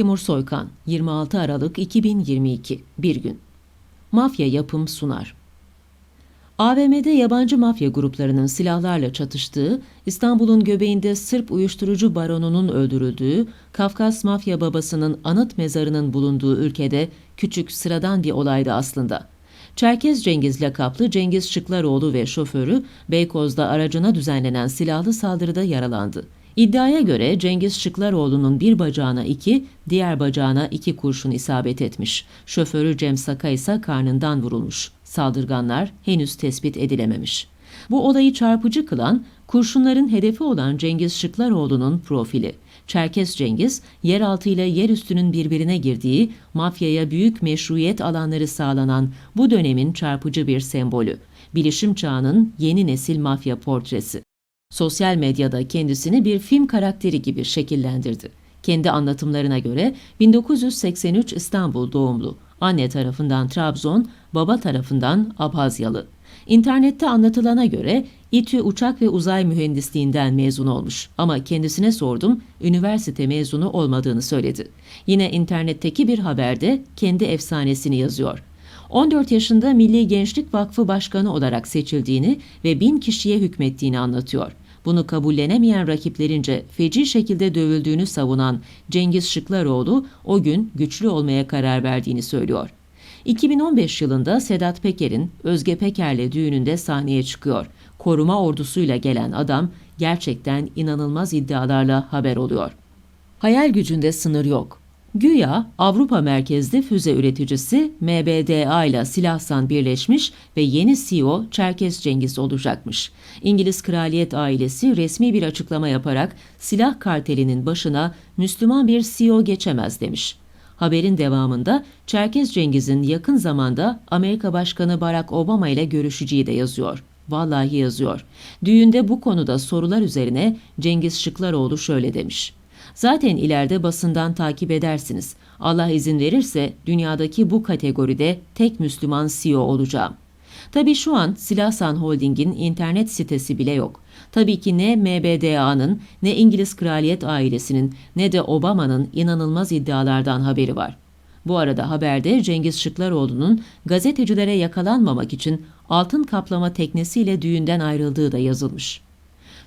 Timur Soykan 26 Aralık 2022 Bir gün Mafya yapım sunar AVM'de yabancı mafya gruplarının silahlarla çatıştığı, İstanbul'un göbeğinde Sırp uyuşturucu baronunun öldürüldüğü, Kafkas mafya babasının anıt mezarının bulunduğu ülkede küçük sıradan bir olaydı aslında. Çerkez Cengiz lakaplı Cengiz Şıklaroğlu ve şoförü Beykoz'da aracına düzenlenen silahlı saldırıda yaralandı. İddiaya göre Cengiz Şıklaroğlu'nun bir bacağına iki, diğer bacağına iki kurşun isabet etmiş. Şoförü Cem Saka ise karnından vurulmuş. Saldırganlar henüz tespit edilememiş. Bu olayı çarpıcı kılan kurşunların hedefi olan Cengiz Şıklaroğlu'nun profili. Çerkes Cengiz, yeraltı ile yerüstünün birbirine girdiği, mafyaya büyük meşruiyet alanları sağlanan bu dönemin çarpıcı bir sembolü. Bilişim çağının yeni nesil mafya portresi. Sosyal medyada kendisini bir film karakteri gibi şekillendirdi. Kendi anlatımlarına göre 1983 İstanbul doğumlu. Anne tarafından Trabzon, baba tarafından Abhazyalı. İnternette anlatılana göre İTÜ Uçak ve Uzay Mühendisliğinden mezun olmuş ama kendisine sordum, üniversite mezunu olmadığını söyledi. Yine internetteki bir haberde kendi efsanesini yazıyor. 14 yaşında Milli Gençlik Vakfı Başkanı olarak seçildiğini ve bin kişiye hükmettiğini anlatıyor. Bunu kabullenemeyen rakiplerince feci şekilde dövüldüğünü savunan Cengiz Şıklaroğlu o gün güçlü olmaya karar verdiğini söylüyor. 2015 yılında Sedat Peker'in Özge Peker'le düğününde sahneye çıkıyor. Koruma ordusuyla gelen adam gerçekten inanılmaz iddialarla haber oluyor. Hayal gücünde sınır yok. Güya Avrupa merkezli füze üreticisi MBDA ile Silahsan birleşmiş ve yeni CEO Çerkes Cengiz olacakmış. İngiliz kraliyet ailesi resmi bir açıklama yaparak silah kartelinin başına Müslüman bir CEO geçemez demiş. Haberin devamında Çerkez Cengiz'in yakın zamanda Amerika Başkanı Barack Obama ile görüşeceği de yazıyor. Vallahi yazıyor. Düğünde bu konuda sorular üzerine Cengiz Şıklaroğlu şöyle demiş. Zaten ileride basından takip edersiniz. Allah izin verirse dünyadaki bu kategoride tek Müslüman CEO olacağım. Tabii şu an Silahsan Holding'in internet sitesi bile yok. Tabii ki ne MBDA'nın, ne İngiliz kraliyet ailesinin, ne de Obama'nın inanılmaz iddialardan haberi var. Bu arada haberde Cengiz Şıklaroğlu'nun gazetecilere yakalanmamak için altın kaplama teknesiyle düğünden ayrıldığı da yazılmış.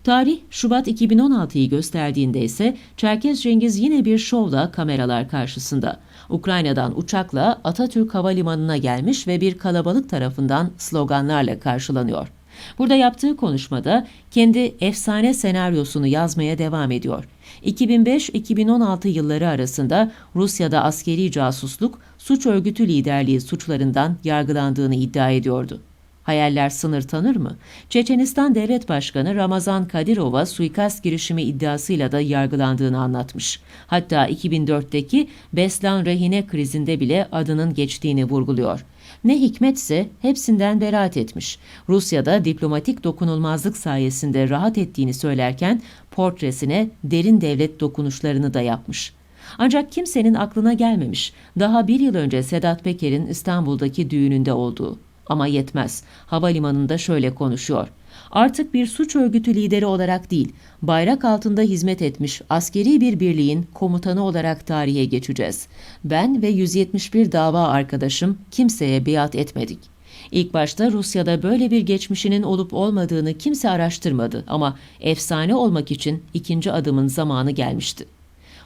Tarih Şubat 2016'yı gösterdiğinde ise Çerkez Cengiz yine bir şovla kameralar karşısında. Ukrayna'dan uçakla Atatürk Havalimanı'na gelmiş ve bir kalabalık tarafından sloganlarla karşılanıyor. Burada yaptığı konuşmada kendi efsane senaryosunu yazmaya devam ediyor. 2005-2016 yılları arasında Rusya'da askeri casusluk, suç örgütü liderliği suçlarından yargılandığını iddia ediyordu. Hayaller sınır tanır mı? Çeçenistan Devlet Başkanı Ramazan Kadirov'a suikast girişimi iddiasıyla da yargılandığını anlatmış. Hatta 2004'teki Beslan rehine krizinde bile adının geçtiğini vurguluyor. Ne hikmetse hepsinden beraat etmiş. Rusya'da diplomatik dokunulmazlık sayesinde rahat ettiğini söylerken portresine derin devlet dokunuşlarını da yapmış. Ancak kimsenin aklına gelmemiş. Daha bir yıl önce Sedat Peker'in İstanbul'daki düğününde olduğu. Ama yetmez. Havalimanında şöyle konuşuyor. Artık bir suç örgütü lideri olarak değil, bayrak altında hizmet etmiş askeri bir birliğin komutanı olarak tarihe geçeceğiz. Ben ve 171 dava arkadaşım kimseye biat etmedik. İlk başta Rusya'da böyle bir geçmişinin olup olmadığını kimse araştırmadı ama efsane olmak için ikinci adımın zamanı gelmişti.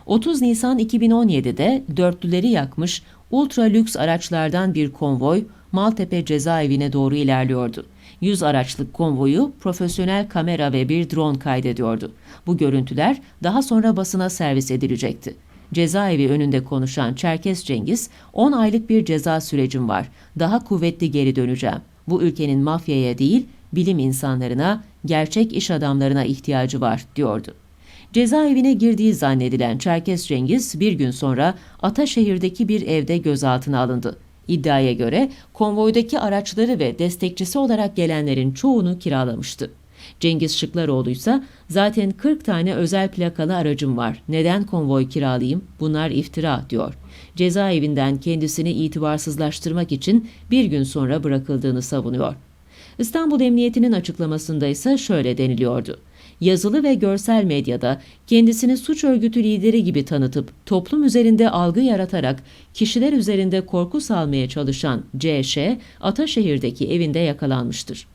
30 Nisan 2017'de dörtlüleri yakmış ultra lüks araçlardan bir konvoy Maltepe cezaevine doğru ilerliyordu. 100 araçlık konvoyu profesyonel kamera ve bir drone kaydediyordu. Bu görüntüler daha sonra basına servis edilecekti. Cezaevi önünde konuşan Çerkes Cengiz, 10 aylık bir ceza sürecim var. Daha kuvvetli geri döneceğim. Bu ülkenin mafyaya değil, bilim insanlarına, gerçek iş adamlarına ihtiyacı var, diyordu. Cezaevine girdiği zannedilen Çerkes Cengiz bir gün sonra Ataşehir'deki bir evde gözaltına alındı. İddiaya göre konvoydaki araçları ve destekçisi olarak gelenlerin çoğunu kiralamıştı. Cengiz Şıklaroğlu ise zaten 40 tane özel plakalı aracım var. Neden konvoy kiralayayım? Bunlar iftira diyor. Cezaevinden kendisini itibarsızlaştırmak için bir gün sonra bırakıldığını savunuyor. İstanbul Emniyeti'nin açıklamasında ise şöyle deniliyordu. Yazılı ve görsel medyada kendisini suç örgütü lideri gibi tanıtıp toplum üzerinde algı yaratarak kişiler üzerinde korku salmaya çalışan CŞ, Ataşehir'deki evinde yakalanmıştır.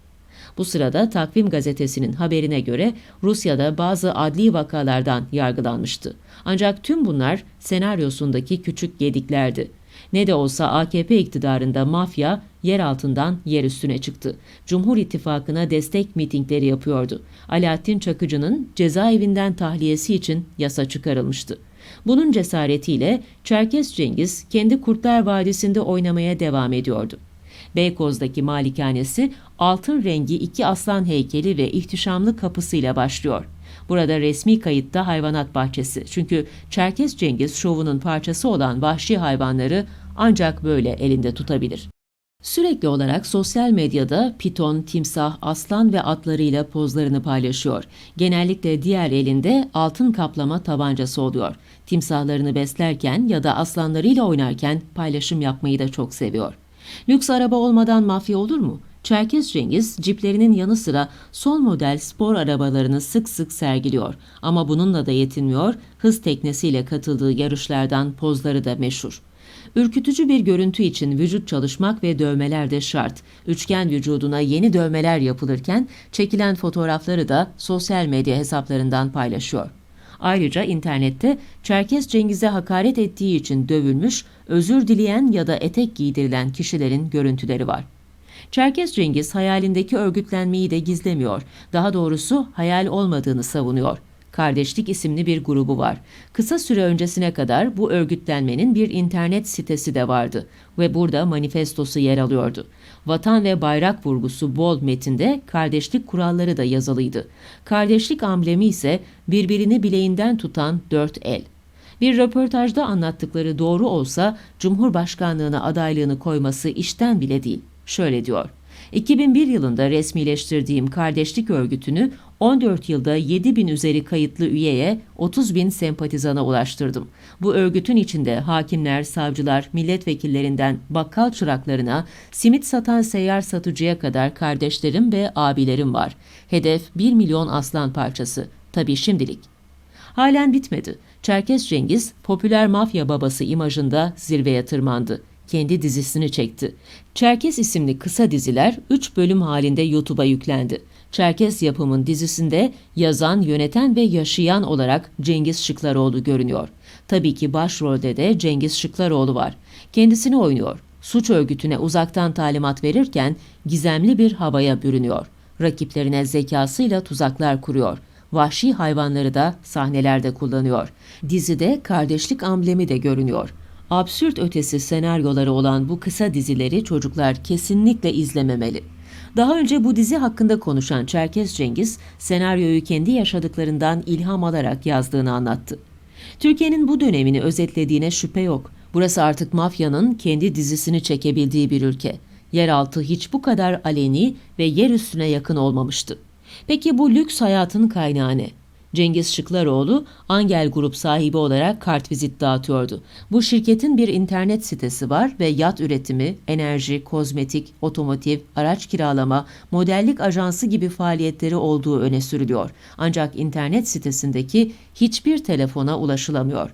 Bu sırada Takvim gazetesinin haberine göre Rusya'da bazı adli vakalardan yargılanmıştı. Ancak tüm bunlar senaryosundaki küçük gediklerdi. Ne de olsa AKP iktidarında mafya yer altından yer üstüne çıktı. Cumhur İttifakı'na destek mitingleri yapıyordu. Alaaddin Çakıcı'nın cezaevinden tahliyesi için yasa çıkarılmıştı. Bunun cesaretiyle Çerkes Cengiz kendi Kurtlar Vadisi'nde oynamaya devam ediyordu. Beykoz'daki malikanesi altın rengi iki aslan heykeli ve ihtişamlı kapısıyla başlıyor. Burada resmi kayıtta hayvanat bahçesi. Çünkü Çerkes Cengiz şovunun parçası olan vahşi hayvanları ancak böyle elinde tutabilir. Sürekli olarak sosyal medyada piton, timsah, aslan ve atlarıyla pozlarını paylaşıyor. Genellikle diğer elinde altın kaplama tabancası oluyor. Timsahlarını beslerken ya da aslanlarıyla oynarken paylaşım yapmayı da çok seviyor. Lüks araba olmadan mafya olur mu? Çerkez Cengiz ciplerinin yanı sıra son model spor arabalarını sık sık sergiliyor. Ama bununla da yetinmiyor, hız teknesiyle katıldığı yarışlardan pozları da meşhur. Ürkütücü bir görüntü için vücut çalışmak ve dövmeler de şart. Üçgen vücuduna yeni dövmeler yapılırken çekilen fotoğrafları da sosyal medya hesaplarından paylaşıyor. Ayrıca internette Çerkes Cengiz'e hakaret ettiği için dövülmüş, özür dileyen ya da etek giydirilen kişilerin görüntüleri var. Çerkes Cengiz hayalindeki örgütlenmeyi de gizlemiyor. Daha doğrusu hayal olmadığını savunuyor. Kardeşlik isimli bir grubu var. Kısa süre öncesine kadar bu örgütlenmenin bir internet sitesi de vardı ve burada manifestosu yer alıyordu. Vatan ve bayrak vurgusu bol metinde kardeşlik kuralları da yazılıydı. Kardeşlik amblemi ise birbirini bileğinden tutan dört el. Bir röportajda anlattıkları doğru olsa Cumhurbaşkanlığına adaylığını koyması işten bile değil. Şöyle diyor. 2001 yılında resmileştirdiğim kardeşlik örgütünü 14 yılda 7 bin üzeri kayıtlı üyeye 30 bin sempatizana ulaştırdım. Bu örgütün içinde hakimler, savcılar, milletvekillerinden bakkal çıraklarına, simit satan seyyar satıcıya kadar kardeşlerim ve abilerim var. Hedef 1 milyon aslan parçası. Tabii şimdilik. Halen bitmedi. Çerkes Cengiz, popüler mafya babası imajında zirveye tırmandı kendi dizisini çekti. Çerkes isimli kısa diziler 3 bölüm halinde YouTube'a yüklendi. Çerkes yapımın dizisinde yazan, yöneten ve yaşayan olarak Cengiz Şıklaroğlu görünüyor. Tabii ki başrolde de Cengiz Şıklaroğlu var. Kendisini oynuyor. Suç örgütüne uzaktan talimat verirken gizemli bir havaya bürünüyor. Rakiplerine zekasıyla tuzaklar kuruyor. Vahşi hayvanları da sahnelerde kullanıyor. Dizide kardeşlik amblemi de görünüyor absürt ötesi senaryoları olan bu kısa dizileri çocuklar kesinlikle izlememeli. Daha önce bu dizi hakkında konuşan Çerkes Cengiz, senaryoyu kendi yaşadıklarından ilham alarak yazdığını anlattı. Türkiye'nin bu dönemini özetlediğine şüphe yok. Burası artık mafyanın kendi dizisini çekebildiği bir ülke. Yeraltı hiç bu kadar aleni ve yer üstüne yakın olmamıştı. Peki bu lüks hayatın kaynağı ne? Cengiz Şıklaroğlu Angel Grup sahibi olarak kartvizit dağıtıyordu. Bu şirketin bir internet sitesi var ve yat üretimi, enerji, kozmetik, otomotiv, araç kiralama, modellik ajansı gibi faaliyetleri olduğu öne sürülüyor. Ancak internet sitesindeki hiçbir telefona ulaşılamıyor.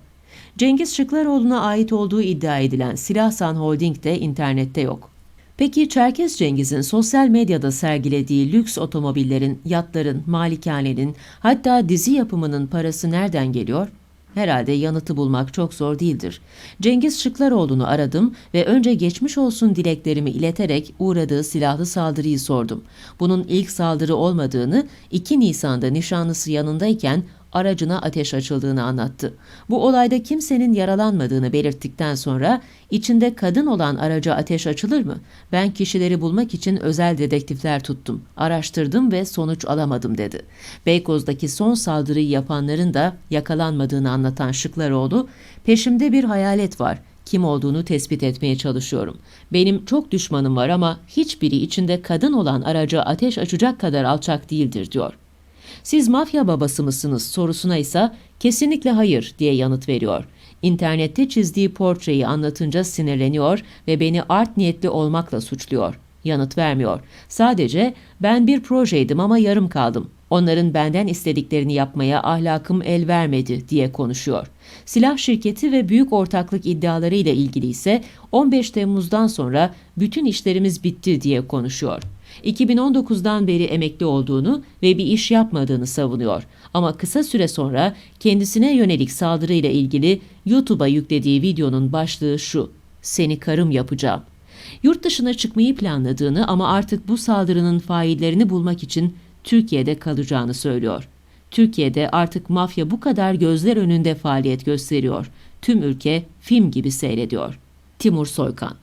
Cengiz Şıklaroğlu'na ait olduğu iddia edilen Silahsan Holding de internette yok. Peki Çerkes Cengiz'in sosyal medyada sergilediği lüks otomobillerin, yatların, malikanenin, hatta dizi yapımının parası nereden geliyor? Herhalde yanıtı bulmak çok zor değildir. Cengiz Şıklaroğlu'nu aradım ve önce geçmiş olsun dileklerimi ileterek uğradığı silahlı saldırıyı sordum. Bunun ilk saldırı olmadığını, 2 Nisan'da nişanlısı yanındayken aracına ateş açıldığını anlattı. Bu olayda kimsenin yaralanmadığını belirttikten sonra içinde kadın olan araca ateş açılır mı? Ben kişileri bulmak için özel dedektifler tuttum. Araştırdım ve sonuç alamadım dedi. Beykoz'daki son saldırıyı yapanların da yakalanmadığını anlatan Şıklaroğlu, peşimde bir hayalet var kim olduğunu tespit etmeye çalışıyorum. Benim çok düşmanım var ama hiçbiri içinde kadın olan araca ateş açacak kadar alçak değildir diyor. Siz mafya babası mısınız sorusuna ise kesinlikle hayır diye yanıt veriyor. İnternette çizdiği portreyi anlatınca sinirleniyor ve beni art niyetli olmakla suçluyor. Yanıt vermiyor. Sadece ben bir projeydim ama yarım kaldım. Onların benden istediklerini yapmaya ahlakım el vermedi diye konuşuyor. Silah şirketi ve büyük ortaklık iddialarıyla ilgili ise 15 Temmuz'dan sonra bütün işlerimiz bitti diye konuşuyor. 2019'dan beri emekli olduğunu ve bir iş yapmadığını savunuyor. Ama kısa süre sonra kendisine yönelik saldırıyla ilgili YouTube'a yüklediği videonun başlığı şu: Seni karım yapacağım. Yurt dışına çıkmayı planladığını ama artık bu saldırının faillerini bulmak için Türkiye'de kalacağını söylüyor. Türkiye'de artık mafya bu kadar gözler önünde faaliyet gösteriyor. Tüm ülke film gibi seyrediyor. Timur Soykan